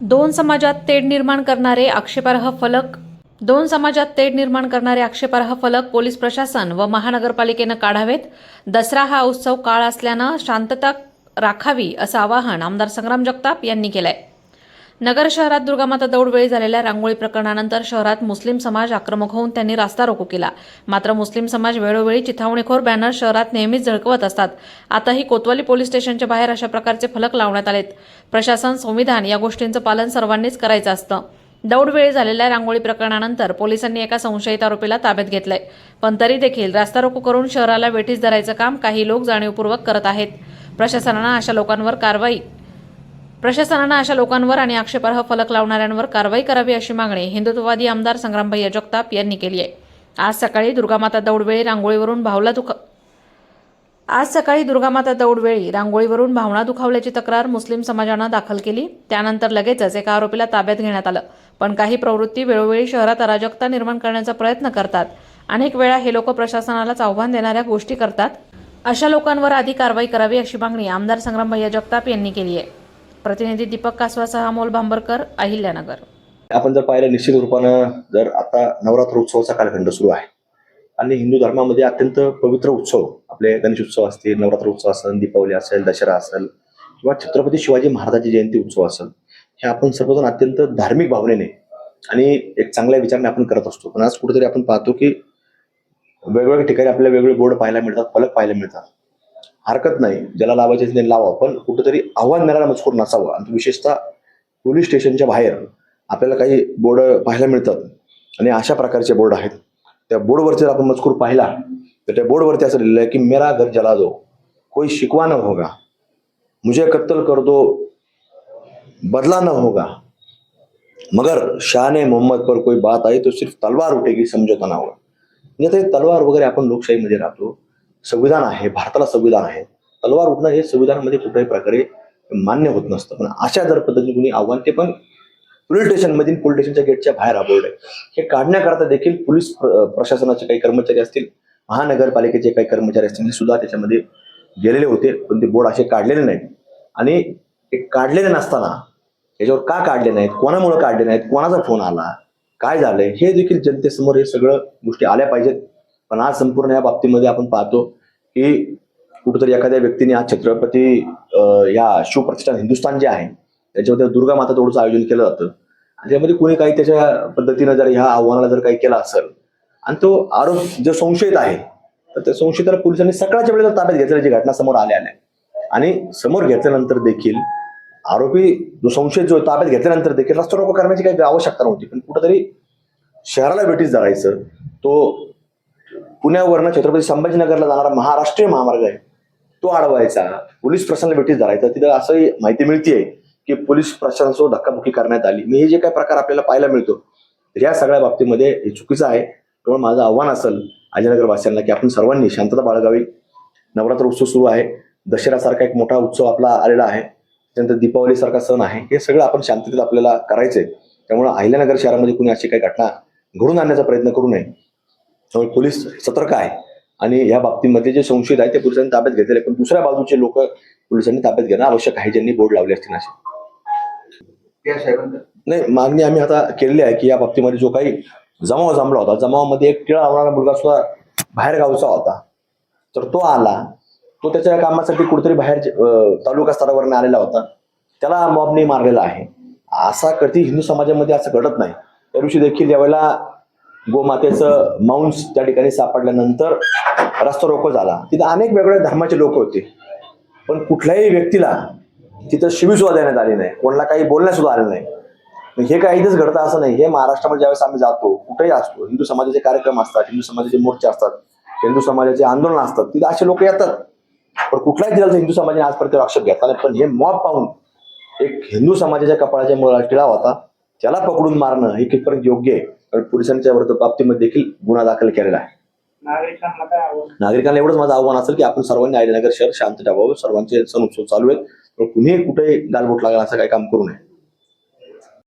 दोन समाजात तेढ निर्माण करणारे आक्षेपार्ह फलक दोन समाजात तेढ निर्माण करणारे आक्षेपार्ह फलक पोलीस प्रशासन व महानगरपालिकेनं काढावेत. दसरा हा उत्सव काळ असल्यानं शांतता राखावी असं आवाहन आमदार संग्राम जगताप यांनी केलंय. नगर शहरात दुर्गामाता दौडवेळी झालेल्या रांगोळी प्रकरणानंतर शहरात मुस्लिम समाज आक्रमक होऊन त्यांनी रास्ता रोको केला. मात्र मुस्लिम समाज वेळोवेळी चिथावणीखोर बॅनर शहरात नेहमीच झळकवत असतात. आताही कोतवाली पोलीस स्टेशनच्या बाहेर अशा प्रकारचे फलक लावण्यात आलेत. प्रशासन संविधान या गोष्टींचं पालन सर्वांनीच करायचं असतं. दौडवेळी झालेल्या रांगोळी प्रकरणानंतर पोलिसांनी एका संशयित आरोपीला ताब्यात घेतलंय. पण तरी देखील रास्ता रोको करून शहराला वेठीस धरायचं काम काही लोक जाणीवपूर्वक करत आहेत. प्रशासनानं अशा लोकांवर कारवाई प्रशासनानं अशा लोकांवर आणि आक्षेपार्ह फलक लावणाऱ्यांवर कारवाई करावी अशी मागणी हिंदुत्ववादी आमदार संग्रामभैया जगताप यांनी केली आहे. आज सकाळी दुर्गामाता दौडवेळी रांगोळीवरून भावला दुख आज सकाळी दुर्गामाता दौडवेळी रांगोळीवरून भावना दुखावल्याची तक्रार मुस्लिम समाजानं दाखल केली. त्यानंतर लगेचच एका आरोपीला ताब्यात घेण्यात आलं. पण काही प्रवृत्ती वेळोवेळी शहरात अराजकता निर्माण करण्याचा प्रयत्न करतात. अनेक वेळा हे लोक प्रशासनालाच आव्हान देणाऱ्या गोष्टी करतात. अशा लोकांवर आधी कारवाई करावी अशी मागणी आमदार संग्रामभैया जगताप यांनी केली आहे. प्रतिनिधी दीपक कासवासह अमोल भांबरकर अहिल्यानगर. आपण जर पाहिलं निश्चित रूपानं जर आता नवरात्र उत्सवाचा कालखंड सुरू आहे आणि हिंदू धर्मामध्ये अत्यंत पवित्र उत्सव आपले गणेश उत्सव असतील नवरात्र उत्सव असेल दीपावली असेल दसरा असेल किंवा छत्रपती शिवाजी महाराजांची जयंती उत्सव असेल हे आपण सर्वजण अत्यंत धार्मिक भावनेने आणि एक चांगल्या विचाराने आपण करत असतो. पण आज कुठेतरी आपण पाहतो की वेगवेगळ्या ठिकाणी आपल्याला वेगवेगळे बोर्ड पाहायला मिळतात फलक पाहायला मिळतात. हरकत नाही. ज्याला लावायचे त्याने लावा पण कुठंतरी आव्हान देणारा मजकूर नसावा. आणि विशेषतः पोलीस स्टेशनच्या बाहेर आपल्याला काही बोर्ड पाहायला मिळतात. आणि अशा प्रकारचे बोर्ड आहेत. त्या बोर्डवरती जर आपण मजकूर पाहिला तर त्या बोर्डवरती असं लिहिलं आहे की मेरा घर जला दो. कोई शिकवा न होगा. मुझे कत्तल कर दो. बदला न होगा. मगर शान मोहम्मद पर कोई बात आई तो सिर्फ तलवार उठेगी समझौता ना होगा म्हणजे तलवार वगैरे आपण लोकशाहीमध्ये राहतो. संविधान आहे भारताला संविधान आहे. तलवार उठणं हे संविधानामध्ये कुठल्याही प्रकारे मान्य होत नसतं. पण अशा जर पद्धतीने कुणी आव्हान ते पण पोलीस स्टेशनमधील पोलीस स्टेशनच्या गेटच्या बाहेर हा हे काढण्याकरता देखील पोलीस प्रशासनाचे काही कर्मचारी असतील महानगरपालिकेचे काही कर्मचारी असतील हे सुद्धा त्याच्यामध्ये गेलेले होते पण ते बोर्ड असे काढलेले नाहीत. आणि ते काढलेले नसताना याच्यावर का काढले नाहीत? कोणामुळे काढले नाहीत? कोणाचा फोन आला? काय झालंय? हे देखील जनतेसमोर हे सगळं गोष्टी आल्या पाहिजेत. पण आज संपूर्ण या बाबतीमध्ये आपण पाहतो की कुठेतरी एखाद्या व्यक्तीने आज छत्रपती या शिवप्रतिष्ठान हिंदुस्थान जे आहे त्याच्यामध्ये दुर्गा माता तोडचं आयोजन केलं जातं. आणि त्यामध्ये कोणी काही त्याच्या पद्धतीनं जर ह्या आव्हानाला जर काही केला असेल आणि तो आरोप जो संशयित आहे तर त्या संशयिताला पोलिसांनी सकाळच्या वेळेला ताब्यात घेतल्याची घटना समोर आल्या आल्या आणि समोर घेतल्यानंतर देखील आरोपी जो संशयित जो ताब्यात घेतल्यानंतर देखील रस्ता रोको करण्याची काही आवश्यकता नव्हती. पण कुठंतरी शहराला भेटीस धरायचं तो पुण्यावरनं छत्रपती संभाजीनगरला जाणारा महाराष्ट्रीय महामार्ग आहे तो अडवायचा. पोलीस प्रशासनाला भेटीस धरायचा. तिथं असंही माहिती मिळतीये की पोलीस प्रशासनासोबत धक्काबुक्की करण्यात आली. मी हे जे काही प्रकार आपल्याला पाहायला मिळतो तर या सगळ्या बाबतीमध्ये हे चुकीचं आहे. त्यामुळे माझं आव्हान असेल अजयनगरवासियांना की आपण सर्वांनी शांतता बाळगावी. नवरात्र उत्सव सुरू आहे. दसऱ्यासारखा एक मोठा उत्सव आपला आलेला आहे. त्यानंतर दीपावलीसारखा सण आहे. हे सगळं आपण शांततेत आपल्याला करायचंय. त्यामुळे अहिल्यानगर शहरामध्ये कुणी अशी काही घटना घडून आणण्याचा प्रयत्न करू नये. त्यामुळे पोलीस सतर्क आहे. आणि या बाबतीमध्ये जे संशयित आहे ते पोलिसांनी ताब्यात घेतलेले पण दुसऱ्या बाजूचे लोक पोलिसांनी ताब्यात घेणं आवश्यक आहे ज्यांनी बोर्ड लावले असतील असे. नाही मागणी आम्ही आता केलेली आहे की या बाबतीमध्ये जो काही जमाव जमला होता जमावामध्ये एक टिळा लावणारा मुलगा सुद्धा बाहेर गावचा होता. तर तो आला. तो त्याच्या कामासाठी कुठेतरी बाहेर तालुका स्तरावर आलेला होता. त्याला मॉबने मारलेला आहे. असा कधी हिंदू समाजामध्ये असं घडत नाही. त्या दिवशी देखील ज्यावेळेला गोमातेचं मांस त्या ठिकाणी सापडल्यानंतर रस्ता रोको झाला. तिथं अनेक वेगवेगळ्या धर्माचे लोक होते. पण कुठल्याही व्यक्तीला तिथं शिवी सुद्धा देण्यात आली नाही. कोणाला काही बोलण्यास सुद्धा आलं नाही. हे काही इथेच घडतं असं नाही. हे महाराष्ट्रामध्ये ज्यावेळेस आम्ही जातो कुठेही असतो हिंदू समाजाचे कार्यक्रम असतात हिंदू समाजाचे मोर्चे असतात हिंदू समाजाचे आंदोलन असतात तिथे असे लोक येतात. पण कुठल्याही जिल्ह्याचा हिंदू समाजाने आजपर्यंत आक्षेप घेतला नाही. पण हे मॉब पाहून एक हिंदू समाजाच्या कपाळाच्या मुळाला टिळा होता. त्याला पकडून मारणं हे कितपर्यंत योग्य आहे? पोलिसांच्या विरुद्ध बाबतीमध्ये देखील गुन्हा दाखल केलेला आहे. नागरिकांना एवढंच माझं आव्हान असेल की आपण सर्वांनी आयनगर शहर शांत ठेवावं सर्वांचे सण उत्सव चालू आहेत कुणीही कुठेही गालबोट लागला असं काही काम करू नये.